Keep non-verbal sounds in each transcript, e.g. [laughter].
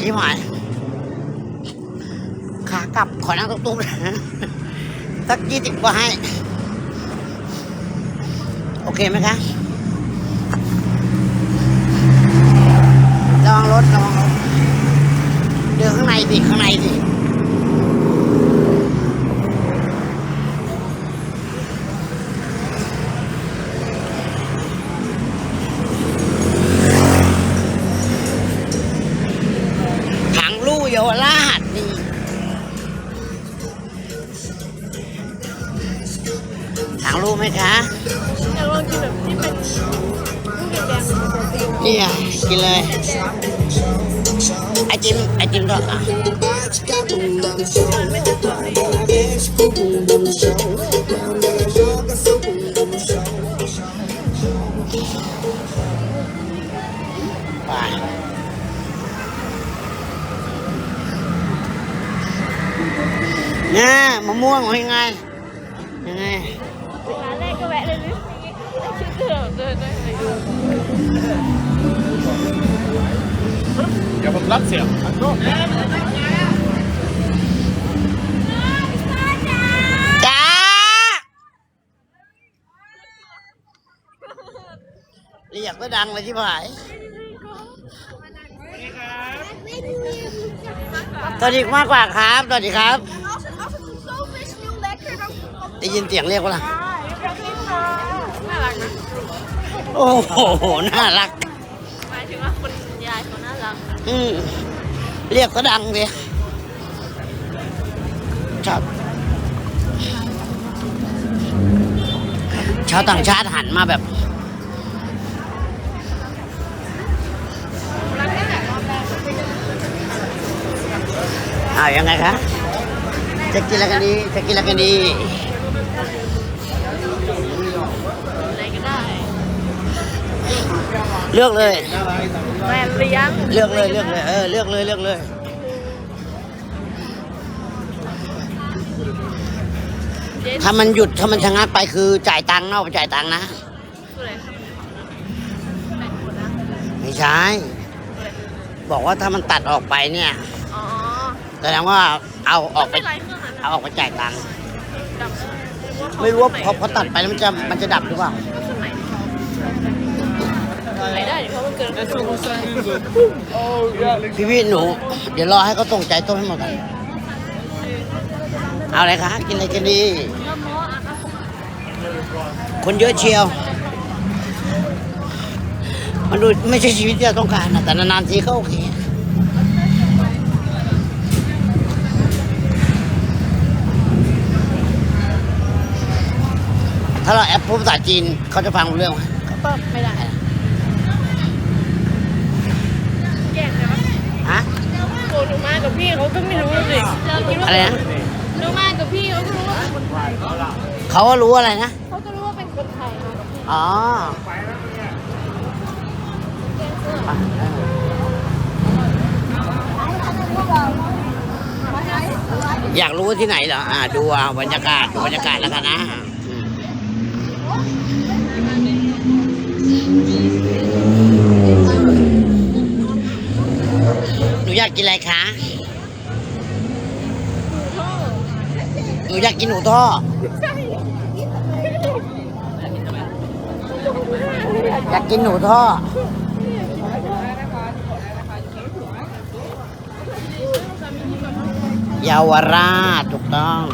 ใช่ไหมขากลับขอนั่งตุ้มๆสักยี่สิบกว่าให้ โอเคไหมคะระวังรถระวังรถเดินข้างในสิข้างในสิ ไอจิมไอจิมก็อะมันไม่จะสวยไป เนี่ยมะม่วงเป็นไงยังข้านแรกก็แวะเลยหรือคิดเถอะเดินได้ไหม Ja, på plats igen. Tack så. จ้าเรียกก็ดังเลยที่ผายสวัสดีมากกว่าครับสวัสดีครับ ได้ยินเสียงเรียกว่าล่ะน่ารักนะโอ้โห น่ารักหมายถึงว่าคุณยายเขาน่ารักอืมเรียกก็ดังเลยชอบชาวต่างชาติหันมาแบบรักแค่ไหนรอบแรกอ้าวยังไงคะจะกินอะไรกันดีจะกินอะไรกันดี เลือกเลยแมนเลี้ยงเลือกเลยเลือกเลยเออเลือกเลยเลือกเลย เจ๊ถ้ามันหยุดถ้ามันชะงักไปคือจ่ายตังค์เนาะไปจ่ายตังค์นะคืออะไรแบ่งคนนะไม่ใช่บอกว่าถ้ามันตัดออกไปเนี่ยอ๋อแสดงว่าเอาออกไปไม่ไรเครื่องนั้นเอาออกไปจ่ายตังค์ดับไม่รู้ว่าพอพอตัดไปแล้วมันจะมันจะดับหรือเปล่าเครื่อง ไหนไม่ได้เดี๋ยวเพราะมันเกิน Oh, yeah. พี่พี่หนู เดี๋ยวรอให้เขาส่งใจต้มให้หมดก่อนเอาอะไรคะกินอะไรกันดี คนเยอะเชียว มันดูไม่ใช่ชีวิตที่เราต้องการนะแต่นานๆทีก็โอเค ถ้าเราแอปพูดภาษาจีนเขาจะฟังรู้เรื่องไหม ก็ไม่ได้แก่นะ ฮะ โกหนูมากับ พี่เขาก็ไม่รู้สิคิดว่าอะไรนะหนูมากับพี่เขาก็รู้ว่าเป็นคนไทยเขาก็รู้อะไรนะเขาก็รู้ว่าเป็นคนไทยมากับพี่อ๋ออยากรู้ว่าที่ไหนเหรอ อ่า ดูเอาบรรยากาศ ดูบรรยากาศแล้วกันนะอืมหนูอยากกินอะไรคะ หนู อยากกินหนูท่ออยากกินหนูท่อเยาวราชถูกต้อง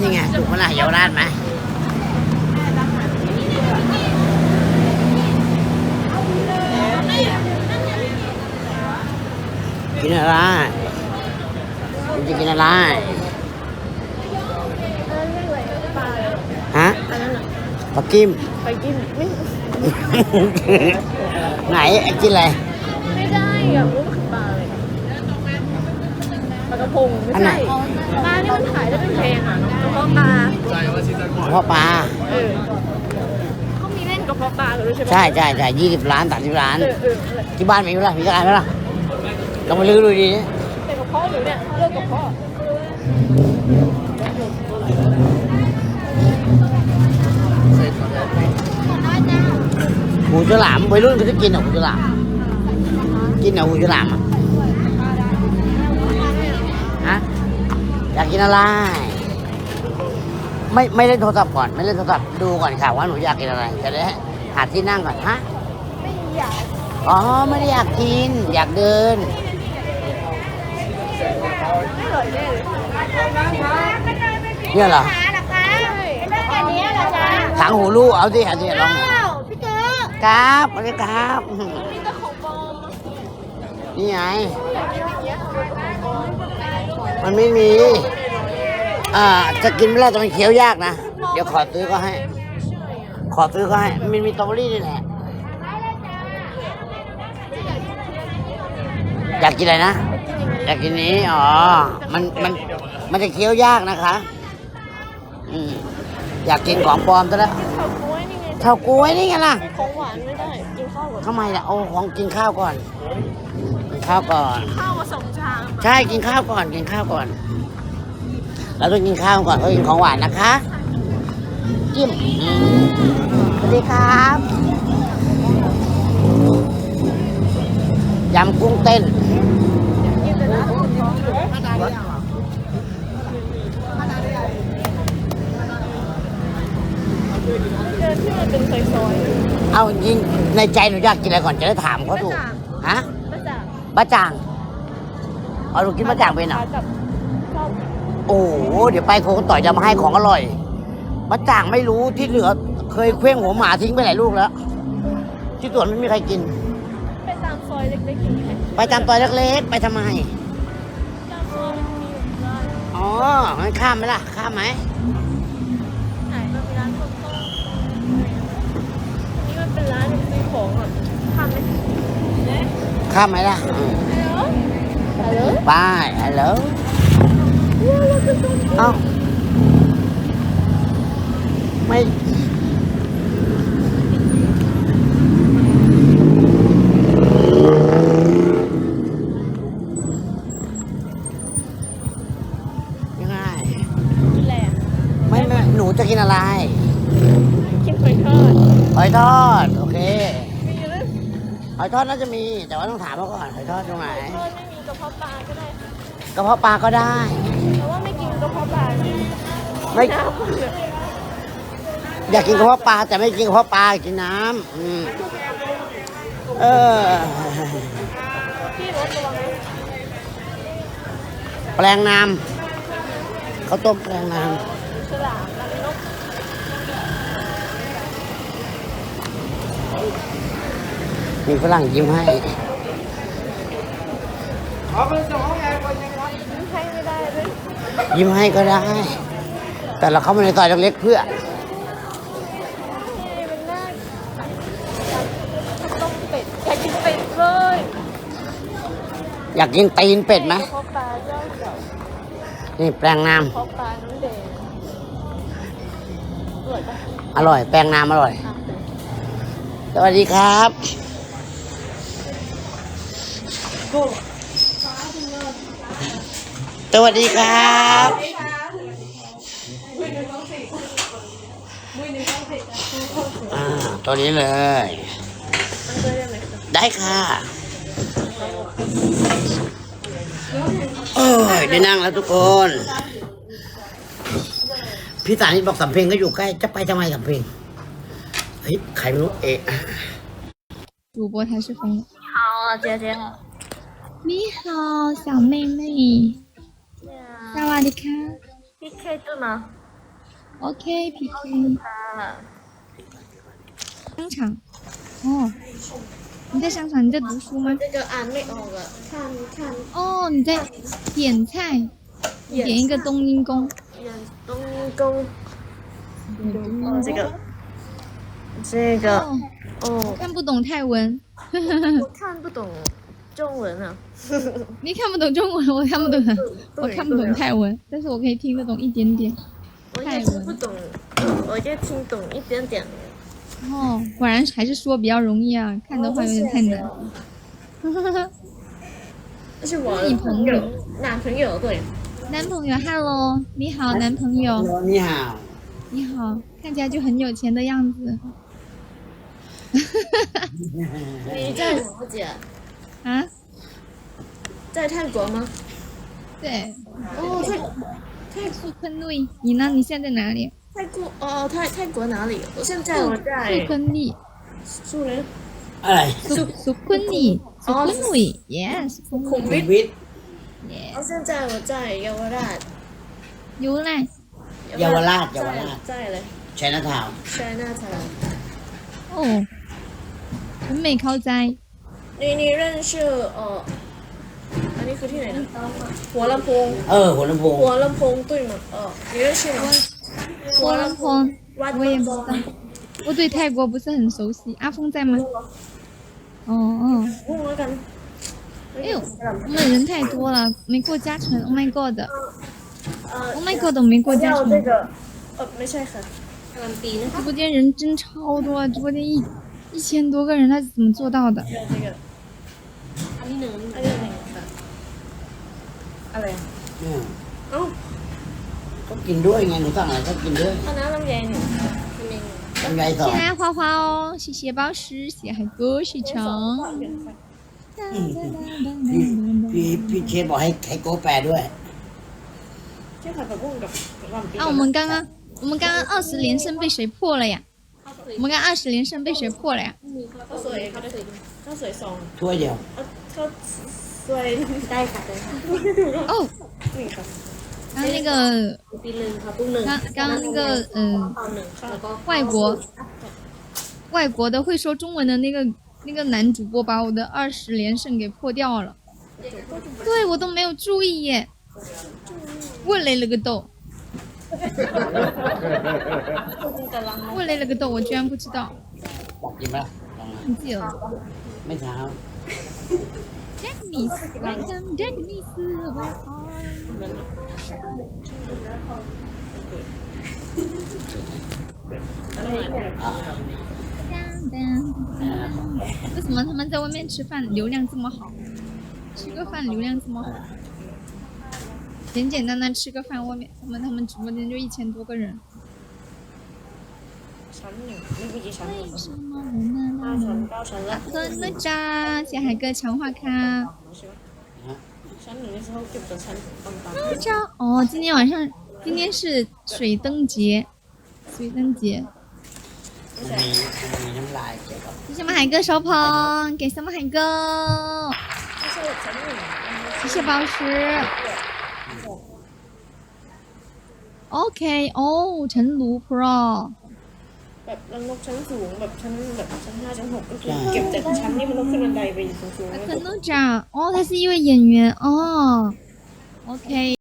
นี่ไงถูกเมื่อไหร่เยาวราชไหม กินอะไรคุณจะกินอะไรฮะปลากิมไปกินไม่ไหนไอ้กินอะไรไม่ได้อะรู้ว่าคือปลาอะไรปลากระพงไม่อันไหนใช่ปลานี่มันขายได้เป็นแพงอะกระเพาะปลากระเพาะปลาเออเขามีเล่นกระเพาะปลาเหรอใช่ไหมใช่ใช่ใช่ยี่สิบล้านสามสิบล้านเออเอออะไรที่บ้านมีไหมล่ะมีอะไรไหมล่ะ ลองไปลื้อดูดีนะแต่กระเพาะหนูเนี่ยเลิกกระเพาะหฉลามวัยรุ่นเขาจะกินเหรอหูฉลาม กินเหรอหูฉลามอะฮะอยากกินอะไร ไม่ไม่เล่นโทรศัพท์ก่อนไม่เล่นโทรศัพท์ดูก่อนค่ะว่าหนูอยากกินอะไรจะได้หาที่นั่งก่อนฮะไม่อยากอ๋อไม่ได้อยากกิน อยากเดินไร่อยแน่เลยเนี่ยเหรอหาหรอคะไม่ได้อันนี้เหรอจ๊ะถางหูลูกเอาสิเอาสิลองอ้าวพี่เต๋อครับมาเลยครับอื้อหือมีแต่ของปลอมนี่ไงอยากกินอย่างเงี้ยของปลอมมันไม่มี อ่า จะกินไม่ได้แต่มันเคี้ยวยากนะ เดี๋ยวขอซื้อก็ให้ ขอซื้อก็ให้ มันมีสตรอเบอรี่นี่แหละ อยากกินอะไรนะ อยากกินนี้ อ๋อ มัน มัน มันจะเคี้ยวยากนะคะอืมอยากกินของปลอมซะแล้วเฉาก๊วยนี่ไงเฉาก๊วยนี่ไงล่ะ ของหวานไม่ได้ กินข้าวก่อนทำไมล่ะโอ้ของกินข้าวก่อน กินข้าวก่อน ข้าวมาสองชามใช่ กินข้าวก่อน กินข้าวก่อน เราต้องกินข้าวก่อนก็กินของหวานนะคะ จิ้มอืมสวัสดีครับ ยำกุ้งเต้นกินแต่น้ำอุ่นท้อง เลยเดินที่มันเป็นซอยๆเอาจริงในใจหนูอยากกินอะไรก่อนจะได้ถามเขาถูกฮะมาจากบะจ่างเอาหนูกินบะจ่างเป็นเหรอ กับชอบโอ้โหเดี๋ยวไปโคงต่อยจะมาให้ของอร่อยบะจ่างไม่รู้ที่เหลือเคยเคว้งหัวหมาทิ้งไปหลายลูกแล้ว ที่สวนไม่มีใครกิน ไปตามซอยเล็กๆอย่างนี้ไหมไปตามซอยเล็กๆไปทำไมานอ๋องั้นข้ามไหมล่ะ ข้ามไหมไหนมันมีร้านต้มต้มอันนี้มันเป็นร้านซื้อของอะทำไหมเนี่ยข้ามไหมล่ะอืมฮัลโหลไปฮัลโหลฮัลโหลว้าวเราเป็นต้นเอ้าไม่ หนูจะกินอะไร กินหอยทอดหอยทอด โอเคมีหรือหอยทอดน่าจะมี แต่ว่าต้องถามเขาก่อนหอยทอดตรงไหนทอดไม่มีกระเพาะปลาก็ได้กระเพาะปลาก็ได้แต่ว่าไม่กินกระเพาะปลานะไม่น้ำมันเนี่ยอยากกินกระเพาะปลาแต่ไม่กินกระเพาะปลากินน้ำอืมเออพี่รถระวังนะแปลงน้ำข้าวต้มแปลงน้ ฉลามรังนกำมีฝรั่งยิ้มให้ให้ไม่ได้ด้วยยิ้มให้ก็ได้ แต่เราเข้ามาในซอยเล็กๆเพื่อนี่เป็นหน้าต้มเป็ดอยากกินเป็ดเลยอยากกินตีนเป็ดไหมกระเพาะปลาเจ้าเก่านี่แปลงน้กระเพาะปลาน้ำแดงอ ร่อยปะำอร่อย แปลงน้ำอร่อยอะสวัสดีครับสวัสดีครับอ่าตัวนี้เลยมันเคยได้ไหมคะได้ค่ะโอ้ยได้นั่งแล้วทุกคน พี่สานิทบอกสำเพ็งก็อยู่ใกล้ จะไปทำไมสำเพ็งเฮ้ยใครไม่รู้เอะอะ 主播他是疯了。好啊姐姐好你好，小妹妹。萨瓦迪卡。 PK 对吗 OK PK。啊商场。哦。你在商场？你在读书吗？这个俺没哦个看看哦，你在点菜， 点一个冬阴功。演东宫哦这个这个哦，哦看不懂泰文。[laughs] 我看不懂中文啊 [laughs] 你看不懂中文，我看不懂，[laughs] 我看不懂泰文，但是我可以听得懂一点点。我也听不懂我就听懂一点点哦，果然还是说比较容易啊，看的话有点太难。这是我你朋友男朋友对男朋友，Hello，你好，男朋友。你好。你好，看起来就很有钱的样子。你在什么姐？[laughs] 啊？在泰国吗？对。哦，泰泰国坤瑞，你呢？你现在,在哪里？泰国哦，泰泰国哪里？我现在我在。素坤丽。素人。哎。素素坤丽，素坤瑞，yes。孔明。 丽，素坤丽，yes，素坤 คุ 丽 ณวิทย์ 我现在我在เยาวราช 由来， เยาวราชเยาวราช 在在เลย ชัยนาทาวน์ China Town 哦，纯美靠斋，你你认识เอออันนี้คือที่ไหนนะหัวลำโพง เออหัวลำโพง หัวลำโพง对吗？呃，你认识吗？波浪坡，วัด 我也不知道，我对泰国不是很熟悉。阿峰在吗？哦哦， ง่วงแล้วกัน 哎呦，我们人太多了，没过加成，Oh my god，Oh เอ่อ my god，没过加成。要这个เออไม่ใช่ค่ะการันตีนะ 直播间人真超多，啊直播间一一千多个人，他是怎么做到的？要这个อันนี้หนึ่งอันนี้หนึ่งค่ะอะไรอ่ะ อืม เอ้า ก็กินด้วยไงหนูสั่งอะไรก็กินด้วย เอาน้ำลำไยหนึ่งน้ำลำไยหนึ่ง ลำไยสอง 谢谢花花哦，谢谢宝石，谢谢海哥，谢成。 พี่พี่พี่เชฟบอกให้ให้โก้แปลด้วย ใช่ค่ะกับกุ้งกับกับลำปี 啊，我们刚刚我们刚刚二十连胜被谁破了呀？我们刚二十连胜被谁破了呀？ ข้าวสวยข้าวสวยข้าวสวยสอง ถ้วยเดียว เอาข้าวสวยได้ค่ะได้ค่ะ 哦， นี่ค่ะ 刚刚那个 ปีหนึ่งค่ะตุ้งหนึ่ง 刚刚刚那个嗯、 ข้าวหนึ่งค่ะแล้วก็ 外国外国的会说中文的那个 那个男主播把我的二十连胜给破掉了，对我都没有注意耶！我勒了个豆！[laughs] 我勒了个豆！我居然不知道。忘记了，忘记了，没查。为什么他们在外面吃饭流量这么好？吃个饭流量这么好简简单单吃个饭外面他们他们直播间就一千多个人。为什么人们闹么着小海哥强化咖。哦今天晚上今天是水灯节水灯节。ๆไม่ มัน ใช่ มีมันมีน้ำลายเกี่ยวกับ 谢谢我们海哥手捧，给什么海哥？ ไม่ใช่ชั้นหนึ่ง 谢谢宝石。OK，哦，陈卢 Pro， แบบรังนกชั้นสูงแบบชั้นแบบชั้นห้าชั้นหกก็คือเก็บแต่ชั้นนี่มันต้องขึ้นบันไดไปสูงๆ 可哪吒？哦，他是一位演员哦。OK。